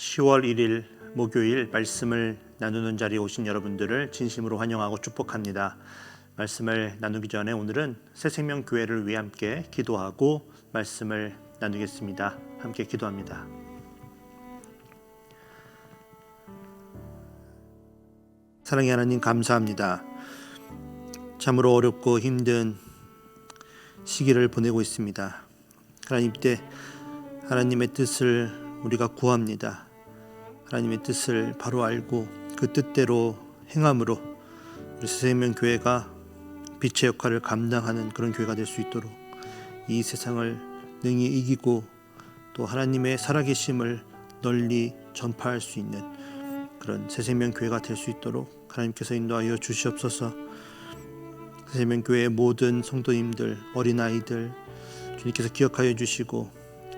10월 1일 목요일 말씀을 나누는 자리에 오신 여러분들을 진심으로 환영하고 축복합니다. 말씀을 나누기 전에 오늘은 새 생명 교회를 위해 함께 기도하고 말씀을 나누겠습니다. 함께 기도합니다. 사랑의 하나님 감사합니다. 참으로 어렵고 힘든 시기를 보내고 있습니다. 하나님 때 하나님의 뜻을 우리가 구합니다. 하나님의 뜻을 바로 알고 그 뜻대로 행함으로 우리 세명 교회가 빛의 역할을 감당하는 그런 교회가 될 수 있도록 이 세상을 능히 이기고 또 하나님의 살아계심을 널리 전파할 수 있는 그런 새생명 교회가 될 수 있도록 하나님께서 인도하여 주시옵소서. 새생명 교회의 모든 성도님들, 어린 아이들 주님께서 기억하여 주시고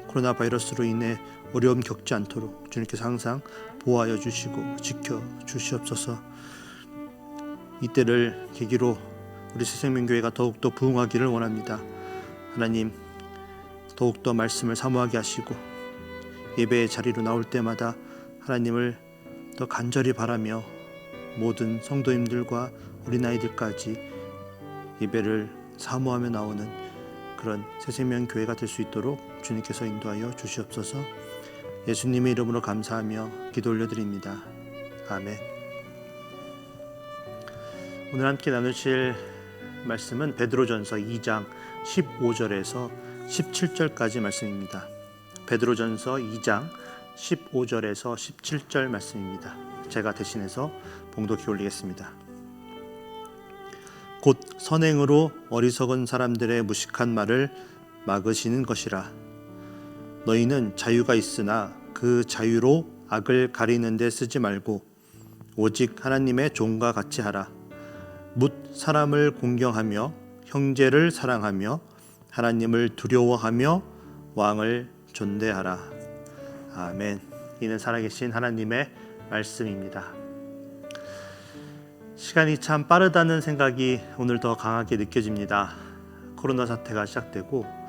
코로나 바이러스로 인해 어려움 겪지 않도록 주님께서 항상 보호하여 주시고 지켜 주시옵소서. 이때를 계기로 우리 새생명교회가 더욱더 부흥하기를 원합니다. 하나님 더욱더 말씀을 사모하게 하시고 예배의 자리로 나올 때마다 하나님을 더 간절히 바라며 모든 성도님들과 어린아이들까지 예배를 사모하며 나오는 그런 새생명 교회가 될 수 있도록 주님께서 인도하여 주시옵소서. 예수님의 이름으로 감사하며 기도 올려드립니다. 아멘. 오늘 함께 나누실 말씀은 베드로전서 2장 15절에서 17절까지 말씀입니다. 베드로전서 2장 15절에서 17절 말씀입니다. 제가 대신해서 봉독해 올리겠습니다. 곧 선행으로 어리석은 사람들의 무식한 말을 막으시는 것이라. 너희는 자유가 있으나 그 자유로 악을 가리는 데 쓰지 말고 오직 하나님의 종과 같이 하라. 묻 사람을 공경하며 형제를 사랑하며 하나님을 두려워하며 왕을 존대하라. 아멘. 이는 살아계신 하나님의 말씀입니다. 시간이 참 빠르다는 생각이 오늘 더 강하게 느껴집니다. 코로나 사태가 시작되고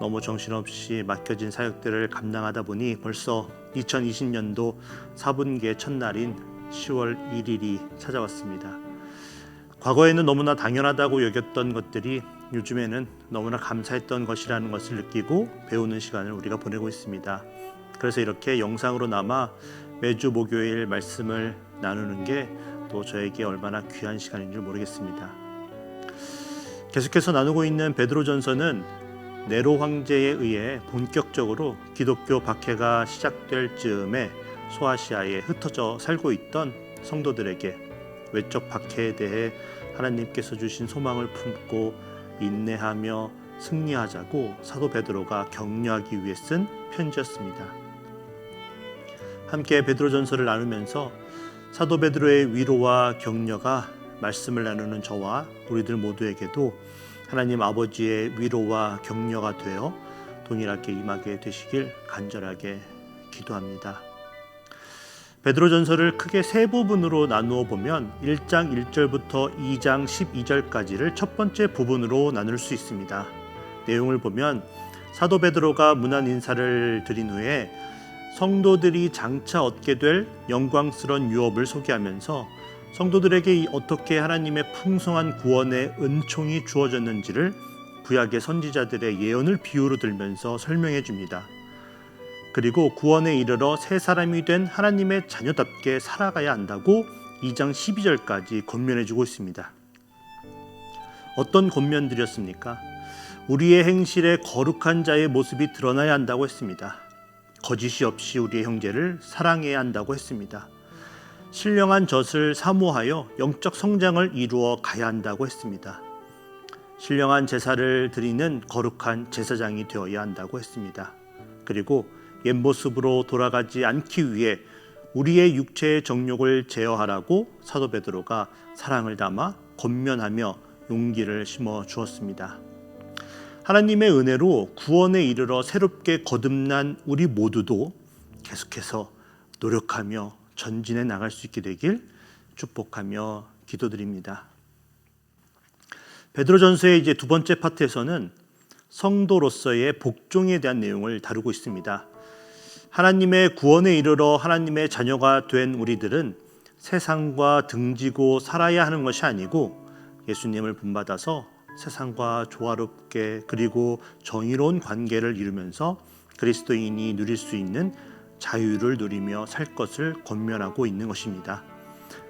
너무 정신없이 맡겨진 사역들을 감당하다 보니 벌써 2020년도 4분기의 첫날인 10월 1일이 찾아왔습니다. 과거에는 너무나 당연하다고 여겼던 것들이 요즘에는 너무나 감사했던 것이라는 것을 느끼고 배우는 시간을 우리가 보내고 있습니다. 그래서 이렇게 영상으로 남아 매주 목요일 말씀을 나누는 게 또 저에게 얼마나 귀한 시간인 줄 모르겠습니다. 계속해서 나누고 있는 베드로전서는 네로 황제에 의해 본격적으로 기독교 박해가 시작될 즈음에 소아시아에 흩어져 살고 있던 성도들에게 외적 박해에 대해 하나님께서 주신 소망을 품고 인내하며 승리하자고 사도 베드로가 격려하기 위해 쓴 편지였습니다. 함께 베드로전서를 나누면서 사도 베드로의 위로와 격려가 말씀을 나누는 저와 우리들 모두에게도 하나님 아버지의 위로와 격려가 되어 동일하게 임하게 되시길 간절하게 기도합니다. 베드로전서를 크게 세 부분으로 나누어 보면 1장 1절부터 2장 12절까지를 첫 번째 부분으로 나눌 수 있습니다. 내용을 보면 사도 베드로가 문안 인사를 드린 후에 성도들이 장차 얻게 될 영광스러운 유업을 소개하면서 성도들에게 어떻게 하나님의 풍성한 구원의 은총이 주어졌는지를 구약의 선지자들의 예언을 비유로 들면서 설명해 줍니다. 그리고 구원에 이르러 새 사람이 된 하나님의 자녀답게 살아가야 한다고 2장 12절까지 권면해 주고 있습니다. 어떤 권면들이었습니까? 우리의 행실에 거룩한 자의 모습이 드러나야 한다고 했습니다. 거짓이 없이 우리의 형제를 사랑해야 한다고 했습니다. 신령한 젖을 사모하여 영적 성장을 이루어 가야 한다고 했습니다. 신령한 제사를 드리는 거룩한 제사장이 되어야 한다고 했습니다. 그리고 옛 모습으로 돌아가지 않기 위해 우리의 육체의 정욕을 제어하라고 사도 베드로가 사랑을 담아 권면하며 용기를 심어 주었습니다. 하나님의 은혜로 구원에 이르러 새롭게 거듭난 우리 모두도 계속해서 노력하며 전진해 나갈 수 있게 되길 축복하며 기도드립니다. 베드로전서의 이제 두 번째 파트에서는 성도로서의 복종에 대한 내용을 다루고 있습니다. 하나님의 구원에 이르러 하나님의 자녀가 된 우리들은 세상과 등지고 살아야 하는 것이 아니고 예수님을 본받아서 세상과 조화롭게 그리고 정의로운 관계를 이루면서 그리스도인이 누릴 수 있는 자유를 누리며 살 것을 권면하고 있는 것입니다.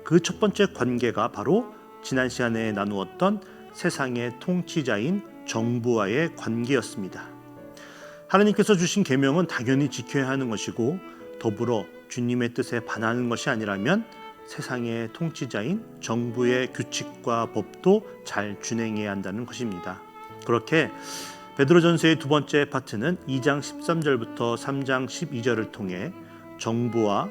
그 첫 번째 관계가 바로 지난 시간에 나누었던 세상의 통치자인 정부와의 관계였습니다. 하나님께서 주신 계명은 당연히 지켜야 하는 것이고 더불어 주님의 뜻에 반하는 것이 아니라면 세상의 통치자인 정부의 규칙과 법도 잘 준행해야 한다는 것입니다. 그렇게 베드로전서의 두 번째 파트는 2장 13절부터 3장 12절을 통해 정부와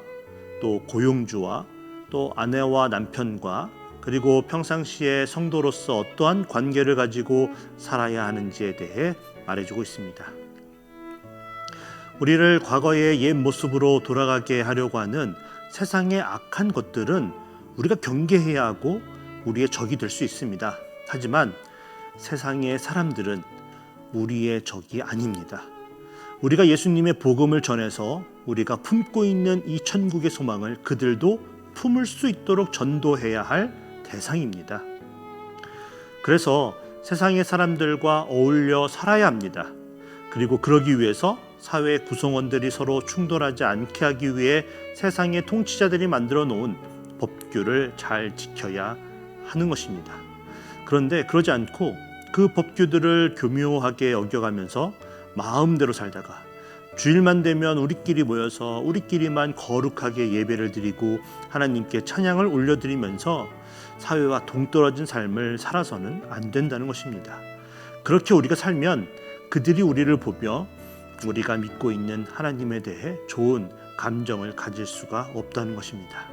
또 고용주와 또 아내와 남편과 그리고 평상시에 성도로서 어떠한 관계를 가지고 살아야 하는지에 대해 말해주고 있습니다. 우리를 과거의 옛 모습으로 돌아가게 하려고 하는 세상의 악한 것들은 우리가 경계해야 하고 우리의 적이 될 수 있습니다. 하지만 세상의 사람들은 우리의 적이 아닙니다. 우리가 예수님의 복음을 전해서 우리가 품고 있는 이 천국의 소망을 그들도 품을 수 있도록 전도해야 할 대상입니다. 그래서 세상의 사람들과 어울려 살아야 합니다. 그리고 그러기 위해서 사회 구성원들이 서로 충돌하지 않게 하기 위해 세상의 통치자들이 만들어 놓은 법규를 잘 지켜야 하는 것입니다. 그런데 그러지 않고 그 법규들을 교묘하게 어겨가면서 마음대로 살다가 주일만 되면 우리끼리 모여서 우리끼리만 거룩하게 예배를 드리고 하나님께 찬양을 올려드리면서 사회와 동떨어진 삶을 살아서는 안 된다는 것입니다. 그렇게 우리가 살면 그들이 우리를 보며 우리가 믿고 있는 하나님에 대해 좋은 감정을 가질 수가 없다는 것입니다.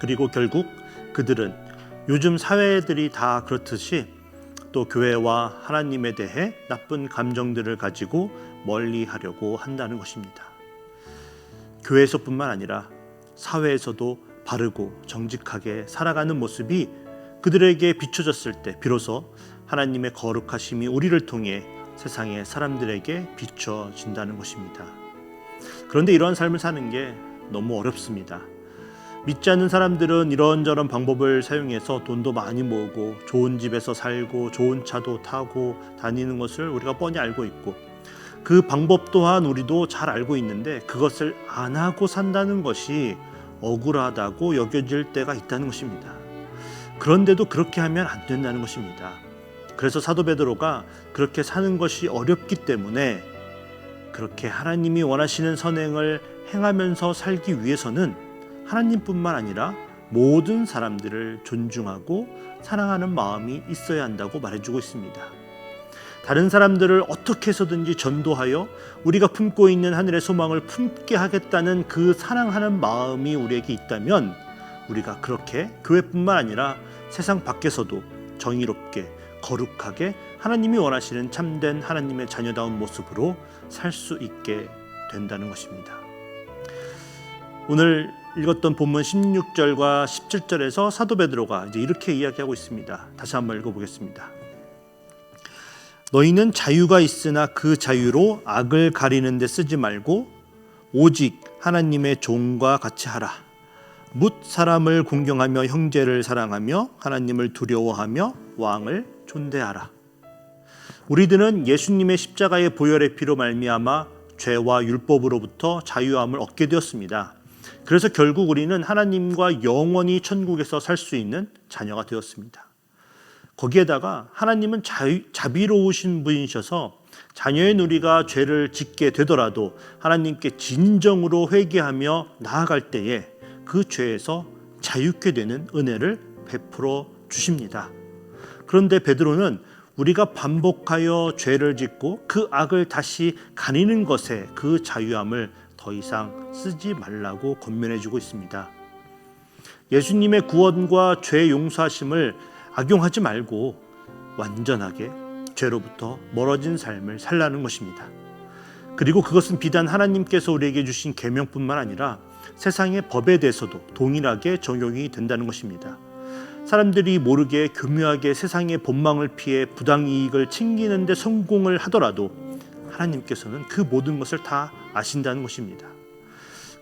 그리고 결국 그들은 요즘 사회들이 다 그렇듯이 또 교회와 하나님에 대해 나쁜 감정들을 가지고 멀리 하려고 한다는 것입니다. 교회에서뿐만 아니라 사회에서도 바르고 정직하게 살아가는 모습이 그들에게 비춰졌을 때 비로소 하나님의 거룩하심이 우리를 통해 세상의 사람들에게 비춰진다는 것입니다. 그런데 이러한 삶을 사는 게 너무 어렵습니다. 믿지 않는 사람들은 이런저런 방법을 사용해서 돈도 많이 모으고 좋은 집에서 살고 좋은 차도 타고 다니는 것을 우리가 뻔히 알고 있고 그 방법 또한 우리도 잘 알고 있는데 그것을 안 하고 산다는 것이 억울하다고 여겨질 때가 있다는 것입니다. 그런데도 그렇게 하면 안 된다는 것입니다. 그래서 사도 베드로가 그렇게 사는 것이 어렵기 때문에 그렇게 하나님이 원하시는 선행을 행하면서 살기 위해서는 하나님뿐만 아니라 모든 사람들을 존중하고 사랑하는 마음이 있어야 한다고 말해주고 있습니다. 다른 사람들을 어떻게 해서든지 전도하여 우리가 품고 있는 하늘의 소망을 품게 하겠다는 그 사랑하는 마음이 우리에게 있다면 우리가 그렇게 교회뿐만 아니라 세상 밖에서도 정의롭게 거룩하게 하나님이 원하시는 참된 하나님의 자녀다운 모습으로 살 수 있게 된다는 것입니다. 오늘 읽었던 본문 16절과 17절에서 사도 베드로가 이제 이렇게 이야기하고 있습니다. 다시 한번 읽어보겠습니다. 너희는 자유가 있으나 그 자유로 악을 가리는 데 쓰지 말고 오직 하나님의 종과 같이 하라. 묻 사람을 공경하며 형제를 사랑하며 하나님을 두려워하며 왕을 존대하라. 우리들은 예수님의 십자가의 보혈의 피로 말미암아 죄와 율법으로부터 자유함을 얻게 되었습니다. 그래서 결국 우리는 하나님과 영원히 천국에서 살 수 있는 자녀가 되었습니다. 거기에다가 하나님은 자유, 자비로우신 분이셔서 자녀의 우리가 죄를 짓게 되더라도 하나님께 진정으로 회개하며 나아갈 때에 그 죄에서 자유케 되는 은혜를 베풀어 주십니다. 그런데 베드로는 우리가 반복하여 죄를 짓고 그 악을 다시 가리는 것에 그 자유함을 더 이상 쓰지 말라고 권면해 주고 있습니다. 예수님의 구원과 죄 용서하심을 악용하지 말고 완전하게 죄로부터 멀어진 삶을 살라는 것입니다. 그리고 그것은 비단 하나님께서 우리에게 주신 계명뿐만 아니라 세상의 법에 대해서도 동일하게 적용이 된다는 것입니다. 사람들이 모르게 교묘하게 세상의 본망을 피해 부당 이익을 챙기는데 성공을 하더라도 하나님께서는 그 모든 것을 다 아신다는 것입니다.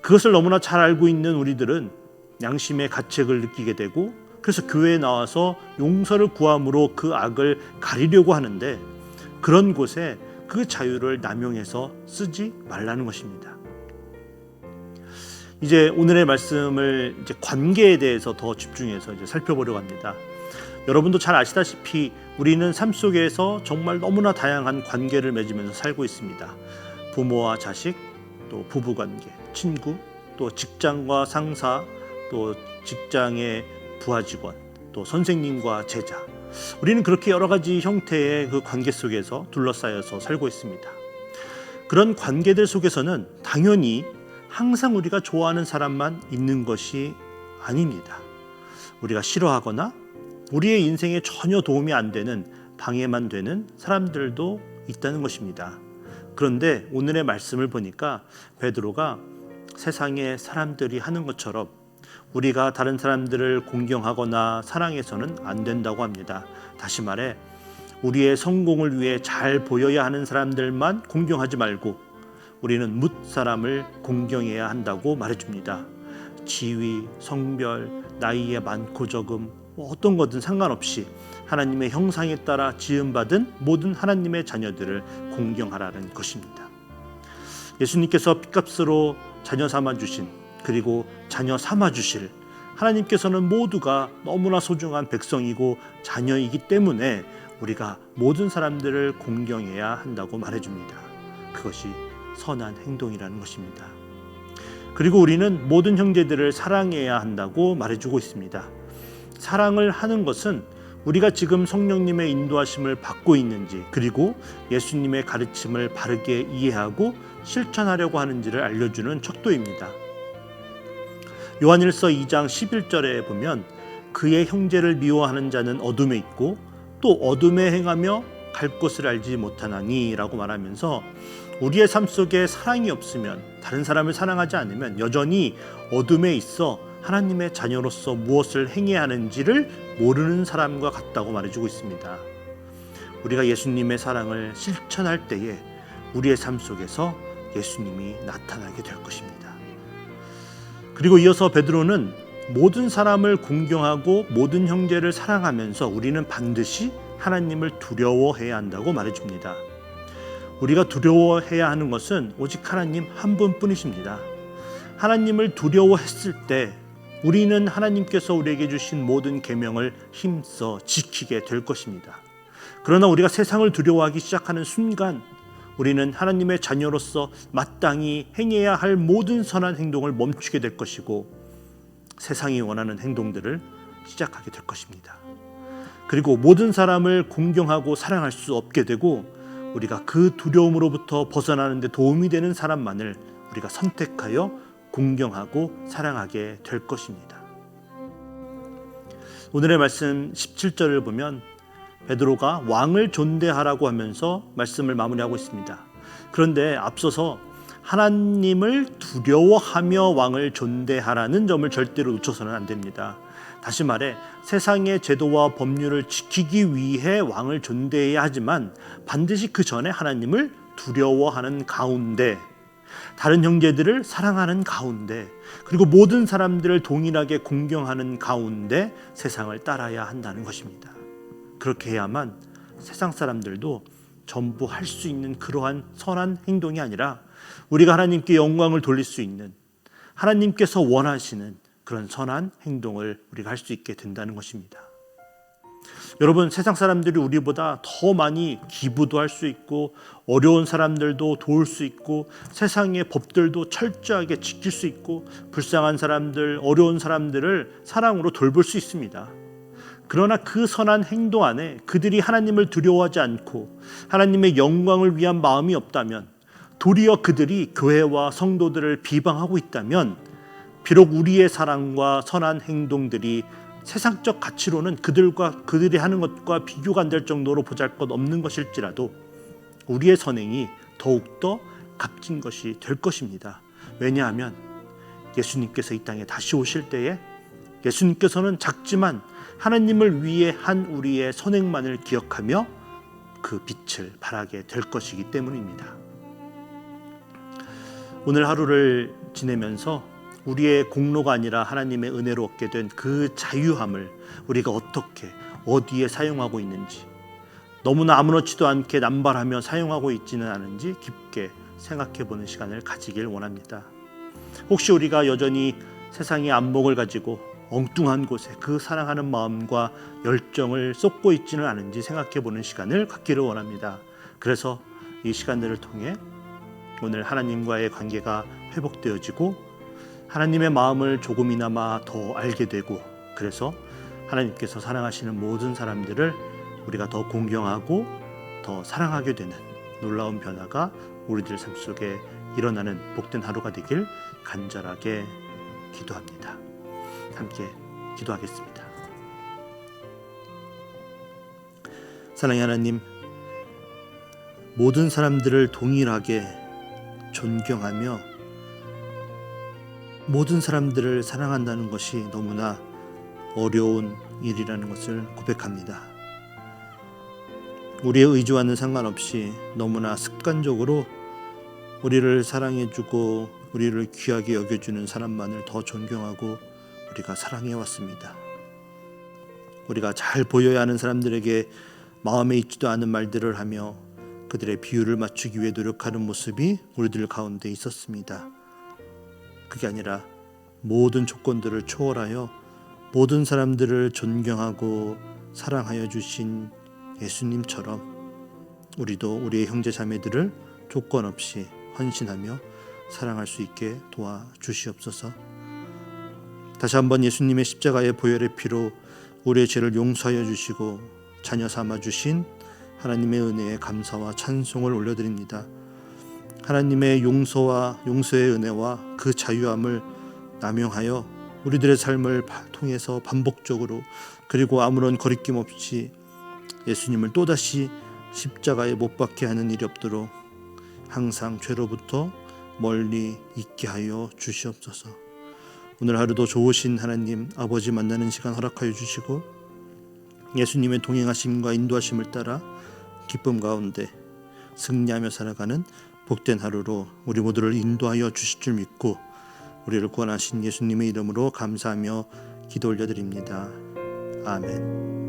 그것을 너무나 잘 알고 있는 우리들은 양심의 가책을 느끼게 되고 그래서 교회에 나와서 용서를 구함으로 그 악을 가리려고 하는데 그런 곳에 그 자유를 남용해서 쓰지 말라는 것입니다. 이제 오늘의 말씀을 이제 관계에 대해서 더 집중해서 이제 살펴보려고 합니다. 여러분도 잘 아시다시피 우리는 삶 속에서 정말 너무나 다양한 관계를 맺으면서 살고 있습니다. 부모와 자식, 또 부부 관계, 친구, 또 직장과 상사, 또 직장의 부하 직원, 또 선생님과 제자. 우리는 그렇게 여러 가지 형태의 그 관계 속에서 둘러싸여서 살고 있습니다. 그런 관계들 속에서는 당연히 항상 우리가 좋아하는 사람만 있는 것이 아닙니다. 우리가 싫어하거나 우리의 인생에 전혀 도움이 안 되는 방해만 되는 사람들도 있다는 것입니다. 그런데 오늘의 말씀을 보니까 베드로가 세상의 사람들이 하는 것처럼 우리가 다른 사람들을 공경하거나 사랑해서는 안 된다고 합니다. 다시 말해 우리의 성공을 위해 잘 보여야 하는 사람들만 공경하지 말고 우리는 묻 사람을 공경해야 한다고 말해줍니다. 지위, 성별, 나이에 많고 적음 뭐 어떤 것든 상관없이 하나님의 형상에 따라 지음받은 모든 하나님의 자녀들을 공경하라는 것입니다. 예수님께서 핏값으로 자녀 삼아 주신 그리고 자녀 삼아 주실 하나님께서는 모두가 너무나 소중한 백성이고 자녀이기 때문에 우리가 모든 사람들을 공경해야 한다고 말해줍니다. 그것이 선한 행동이라는 것입니다. 그리고 우리는 모든 형제들을 사랑해야 한다고 말해주고 있습니다. 사랑을 하는 것은 우리가 지금 성령님의 인도하심을 받고 있는지 그리고 예수님의 가르침을 바르게 이해하고 실천하려고 하는지를 알려주는 척도입니다. 요한일서 2장 11절에 보면 그의 형제를 미워하는 자는 어둠에 있고 또 어둠에 행하며 갈 곳을 알지 못하나니라고 말하면서 우리의 삶 속에 사랑이 없으면 다른 사람을 사랑하지 않으면 여전히 어둠에 있어 하나님의 자녀로서 무엇을 행해야 하는지를 모르는 사람과 같다고 말해주고 있습니다. 우리가 예수님의 사랑을 실천할 때에 우리의 삶 속에서 예수님이 나타나게 될 것입니다. 그리고 이어서 베드로는 모든 사람을 공경하고 모든 형제를 사랑하면서 우리는 반드시 하나님을 두려워해야 한다고 말해줍니다. 우리가 두려워해야 하는 것은 오직 하나님 한 분뿐이십니다. 하나님을 두려워했을 때 우리는 하나님께서 우리에게 주신 모든 계명을 힘써 지키게 될 것입니다. 그러나 우리가 세상을 두려워하기 시작하는 순간 우리는 하나님의 자녀로서 마땅히 행해야 할 모든 선한 행동을 멈추게 될 것이고 세상이 원하는 행동들을 시작하게 될 것입니다. 그리고 모든 사람을 공경하고 사랑할 수 없게 되고 우리가 그 두려움으로부터 벗어나는 데 도움이 되는 사람만을 우리가 선택하여 공경하고 사랑하게 될 것입니다. 오늘의 말씀 17절을 보면 베드로가 왕을 존대하라고 하면서 말씀을 마무리하고 있습니다. 그런데 앞서서 하나님을 두려워하며 왕을 존대하라는 점을 절대로 놓쳐서는 안 됩니다. 다시 말해 세상의 제도와 법률을 지키기 위해 왕을 존대해야 하지만 반드시 그 전에 하나님을 두려워하는 가운데 다른 형제들을 사랑하는 가운데 그리고 모든 사람들을 동일하게 공경하는 가운데 세상을 따라야 한다는 것입니다. 그렇게 해야만 세상 사람들도 전부 할 수 있는 그러한 선한 행동이 아니라 우리가 하나님께 영광을 돌릴 수 있는 하나님께서 원하시는 그런 선한 행동을 우리가 할 수 있게 된다는 것입니다. 여러분 세상 사람들이 우리보다 더 많이 기부도 할 수 있고 어려운 사람들도 도울 수 있고 세상의 법들도 철저하게 지킬 수 있고 불쌍한 사람들 어려운 사람들을 사랑으로 돌볼 수 있습니다. 그러나 그 선한 행동 안에 그들이 하나님을 두려워하지 않고 하나님의 영광을 위한 마음이 없다면 도리어 그들이 교회와 성도들을 비방하고 있다면 비록 우리의 사랑과 선한 행동들이 세상적 가치로는 그들과 그들이 하는 것과 비교가 안 될 정도로 보잘것 없는 것일지라도 우리의 선행이 더욱더 값진 것이 될 것입니다. 왜냐하면 예수님께서 이 땅에 다시 오실 때에 예수님께서는 작지만 하나님을 위해 한 우리의 선행만을 기억하며 그 빛을 발하게 될 것이기 때문입니다. 오늘 하루를 지내면서 우리의 공로가 아니라 하나님의 은혜로 얻게 된 그 자유함을 우리가 어떻게 어디에 사용하고 있는지 너무나 아무렇지도 않게 남발하며 사용하고 있지는 않은지 깊게 생각해 보는 시간을 가지길 원합니다. 혹시 우리가 여전히 세상의 안목을 가지고 엉뚱한 곳에 그 사랑하는 마음과 열정을 쏟고 있지는 않은지 생각해 보는 시간을 갖기를 원합니다. 그래서 이 시간들을 통해 오늘 하나님과의 관계가 회복되어지고 하나님의 마음을 조금이나마 더 알게 되고 그래서 하나님께서 사랑하시는 모든 사람들을 우리가 더 공경하고 더 사랑하게 되는 놀라운 변화가 우리들 삶 속에 일어나는 복된 하루가 되길 간절하게 기도합니다. 함께 기도하겠습니다. 사랑의 하나님, 모든 사람들을 동일하게 존경하며 모든 사람들을 사랑한다는 것이 너무나 어려운 일이라는 것을 고백합니다. 우리의 의지와는 상관없이 너무나 습관적으로 우리를 사랑해주고 우리를 귀하게 여겨주는 사람만을 더 존경하고 우리가 사랑해 왔습니다. 우리가 잘 보여야 하는 사람들에게 마음에 있지도 않은 말들을 하며 그들의 비율을 맞추기 위해 노력하는 모습이 우리들 가운데 있었습니다. 그게 아니라 모든 조건들을 초월하여 모든 사람들을 존경하고 사랑하여 주신 예수님처럼 우리도 우리의 형제 자매들을 조건 없이 헌신하며 사랑할 수 있게 도와 주시옵소서. 다시 한번 예수님의 십자가의 보혈의 피로 우리의 죄를 용서하여 주시고 자녀 삼아 주신 하나님의 은혜에 감사와 찬송을 올려드립니다. 하나님의 용서와 용서의 은혜와 그 자유함을 남용하여 우리들의 삶을 통해서 반복적으로 그리고 아무런 거리낌 없이 예수님을 또다시 십자가에 못 박게 하는 일이 없도록 항상 죄로부터 멀리 있게 하여 주시옵소서. 오늘 하루도 좋으신 하나님 아버지 만나는 시간 허락하여 주시고 예수님의 동행하심과 인도하심을 따라 기쁨 가운데 승리하며 살아가는 복된 하루로 우리 모두를 인도하여 주실 줄 믿고 우리를 구원하신 예수님의 이름으로 감사하며 기도 올려드립니다. 아멘.